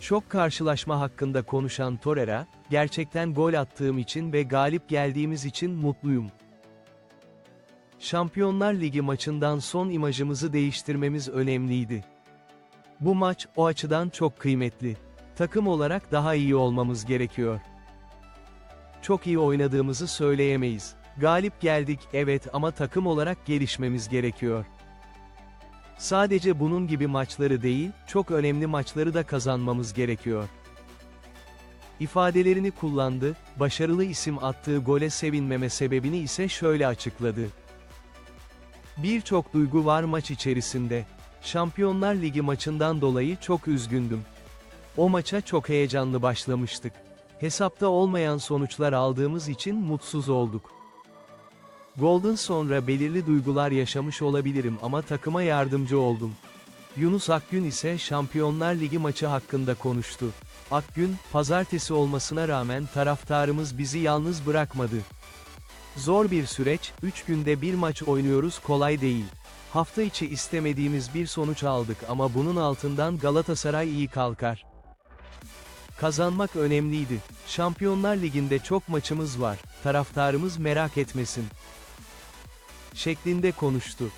Şok karşılaşma hakkında konuşan Torreira, gerçekten gol attığım için ve galip geldiğimiz için mutluyum. Şampiyonlar Ligi maçından son imajımızı değiştirmemiz önemliydi. Bu maç, o açıdan çok kıymetli. Takım olarak daha iyi olmamız gerekiyor. Çok iyi oynadığımızı söyleyemeyiz. Galip geldik, evet ama takım olarak gelişmemiz gerekiyor. Sadece bunun gibi maçları değil, çok önemli maçları da kazanmamız gerekiyor. İfadelerini kullandı, başarılı isim attığı gole sevinmeme sebebini ise şöyle açıkladı. Birçok duygu var maç içerisinde. Şampiyonlar Ligi maçından dolayı çok üzgündüm. O maça çok heyecanlı başlamıştık. Hesapta olmayan sonuçlar aldığımız için mutsuz olduk. Golden sonra belirli duygular yaşamış olabilirim ama takıma yardımcı oldum. Yunus Akgün ise Şampiyonlar Ligi maçı hakkında konuştu. Akgün, pazartesi olmasına rağmen taraftarımız bizi yalnız bırakmadı. Zor bir süreç, 3 günde bir maç oynuyoruz kolay değil. Hafta içi istemediğimiz bir sonuç aldık ama bunun altından Galatasaray iyi kalkar. Kazanmak önemliydi. Şampiyonlar Ligi'nde çok maçımız var. Taraftarımız merak etmesin. Şeklinde konuştu.